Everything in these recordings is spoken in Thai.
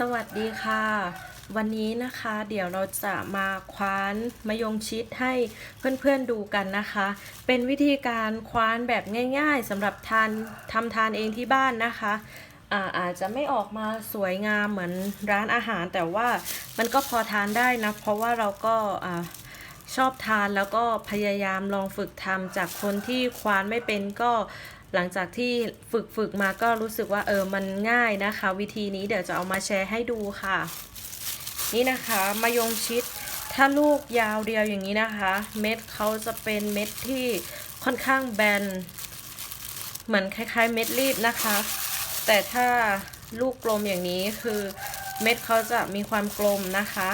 สวัสดีค่ะ วันนี้นะคะเดี๋ยวเราจะมาคว้านมะยงชิดให้เพื่อนๆดูกันนะคะ เป็นวิธีการคว้านแบบง่ายๆสำหรับทานทำทานเองที่บ้านนะคะอาอาจจะไม่ออกมาสวยงามเหมือนร้านอาหาร แต่ว่ามันก็พอทานได้นะ เพราะว่าเราก็ชอบทานแล้วก็พยายามลองฝึกทำจากคนที่คว้านไม่เป็นก็ หลังจากที่ฝึกฝึกมาก็รู้สึกว่าเออมันง่ายนะคะ วิธีนี้เดี๋ยวจะเอามาแชร์ให้ดูค่ะ นี่นะคะมายงชิดถ้าลูกยาวเดียวอย่างนี้นะคะ เม็ดเขาจะเป็นเม็ดที่ค่อนข้างแบน เหมือนคล้าย ๆ เม็ดรีบนะคะ แต่ถ้าลูกกลมอย่างนี้คือเม็ดเขาจะมีความกลมนะคะ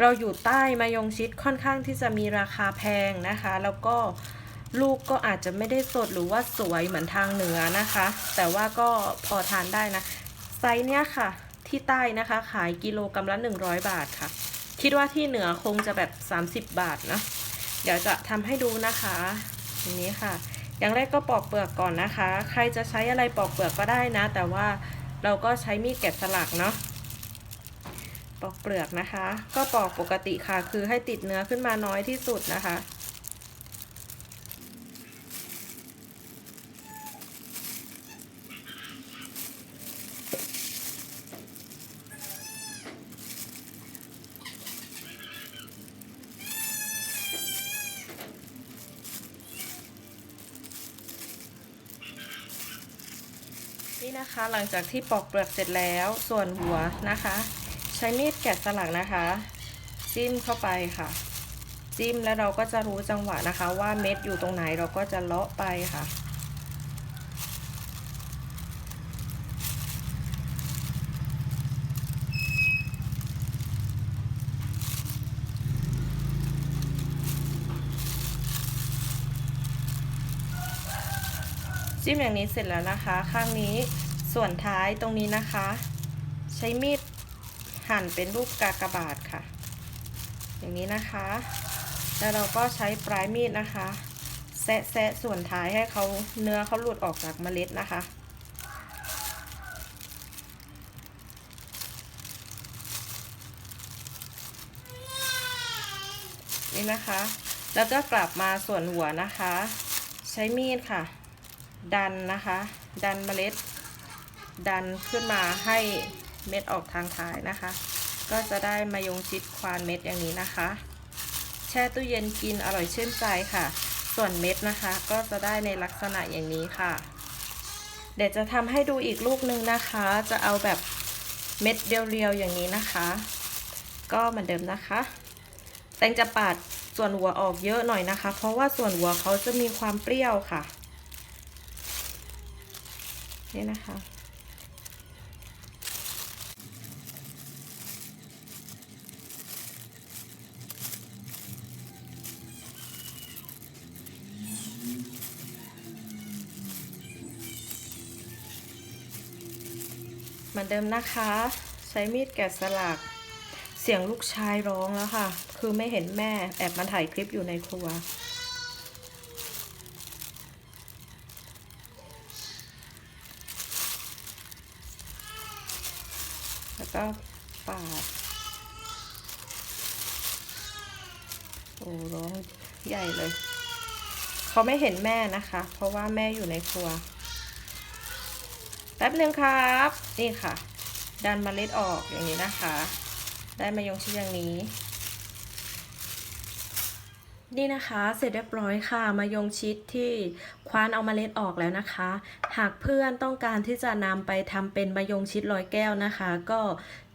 เราอยู่ใต้มายงชิดค่อนข้างที่จะมีราคาแพงนะคะ แล้วก็ ลูกก็อาจจะไม่ได้สดหรือว่าสวยเหมือนทางเหนือนะคะ แต่ว่าก็พอทานได้นะ ไซส์เนี้ยค่ะ ที่ใต้นะคะขายกิโลกรัมละ 100 บาทค่ะ คิดว่าที่เหนือคงจะแบบ 30 บาทนะเดี๋ยวจะทำให้ดูนะคะอย่างนี้ค่ะ อย่างแรกก็ปอกเปลือกก่อนนะคะ ใครจะใช้อะไรปอกเปลือกก็ได้นะ แต่ว่าเราก็ใช้มีดแกะสลักเนาะปอกเปลือกนะคะ ก็ปอกปกติค่ะ คือให้ติดเนื้อขึ้นมาน้อยที่สุดนะคะ นี่นะคะ หลังจากที่ปอกเปลือกเสร็จแล้วส่วนหัวนะคะ ใช้มีดแกะสลักนะคะ จิ้มเข้าไปค่ะ จิ้มแล้วเราก็จะรู้จังหวะนะคะ ว่าเม็ดอยู่ตรงไหนเราก็จะเลาะไปค่ะ จิ้มอย่างนี้เสร็จแล้วนะคะ ข้างนี้ส่วนท้ายตรงนี้นะคะ ใช้มีดหั่นเป็นรูปกากบาทค่ะ อย่างนี้นะคะ แล้วเราก็ใช้ปลายมีดนะคะ แซะแซะส่วนท้ายให้เขาเนื้อเขาหลุดออกจากเมล็ดนะคะนี่นะคะ แล้วก็กลับมาส่วนหัวนะคะ ใช้มีดค่ะ ดันนะคะ ดันเมล็ด ดันขึ้นมาให้เม็ดออกทางท้ายนะคะ ก็จะได้มายงชิดควานเม็ดอย่างนี้นะคะ แช่ตู้เย็นกินอร่อยชื่นใจค่ะ ส่วนเม็ดนะคะ ก็จะได้ในลักษณะอย่างนี้ค่ะ เดี๋ยวจะทำให้ดูอีกลูกหนึ่งนะคะ จะเอาแบบเม็ดเรียวๆอย่างนี้นะคะ ก็เหมือนเดิมนะคะ แตงจะปาดส่วนหัวออกเยอะหน่อยนะคะ เพราะว่าส่วนหัวเขาจะมีความเปรี้ยวค่ะ นี่นะคะ เหมือนเดิมนะคะ ใช้มีดแกะสลัก เสียงลูกชายร้องแล้วค่ะ คือไม่เห็นแม่แอบมาถ่ายคลิปอยู่ในครัว แล้ว ก็ปาดโอ้ร้องใหญ่เลย เขาไม่เห็นแม่นะคะ เพราะว่าแม่อยู่ในครัว แป๊บหนึ่งครับ นี่ค่ะ ดันเมล็ดออกอย่างนี้นะคะ ได้มายงชิดอย่างนี้ นี่นะคะเสร็จเรียบร้อยค่ะ มายงชิดที่คว้านเอามาเล็ดออกแล้วนะคะ หากเพื่อนต้องการที่จะนำไปทำเป็นมายงชิดลอยแก้วนะคะ ก็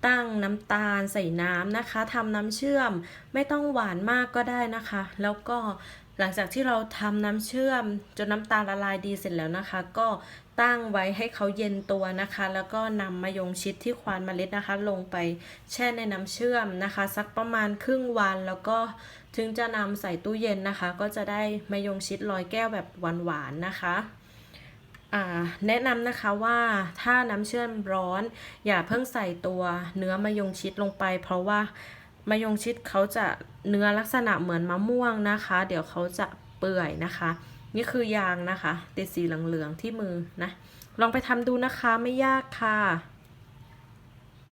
ตั้งน้ำตาลใส่น้ำนะคะทำน้ำเชื่อมไม่ต้องหวานมากก็ได้นะคะ แล้วก็ หลังจากที่เราทำน้ำเชื่อมจนน้ำตาลละลายดีเสร็จแล้วนะคะ ก็ตั้งไว้ให้เขาเย็นตัวนะคะ แล้วก็นำมายงชิดที่ควานเมล็ดนะคะ ลงไปแช่ในน้ำเชื่อมนะคะ สักประมาณครึ่งวันแล้วก็ถึงจะนำใส่ตู้เย็นนะคะ ก็จะได้มายงชิดลอยแก้วแบบหวานๆนะคะแนะนำนะคะว่าถ้าน้ำเชื่อมร้อน อย่าเพิ่งใส่ตัวเนื้อมะยงชิดลงไป เพราะว่า มะยงชิดเขาจะเนื้อลักษณะเหมือนมะม่วงนะคะ เดี๋ยวเขาจะเปื่อยนะคะ นี่คือยางนะคะติดสีเหลืองๆที่มือนะ ลองไปทำดูนะคะไม่ยากค่ะ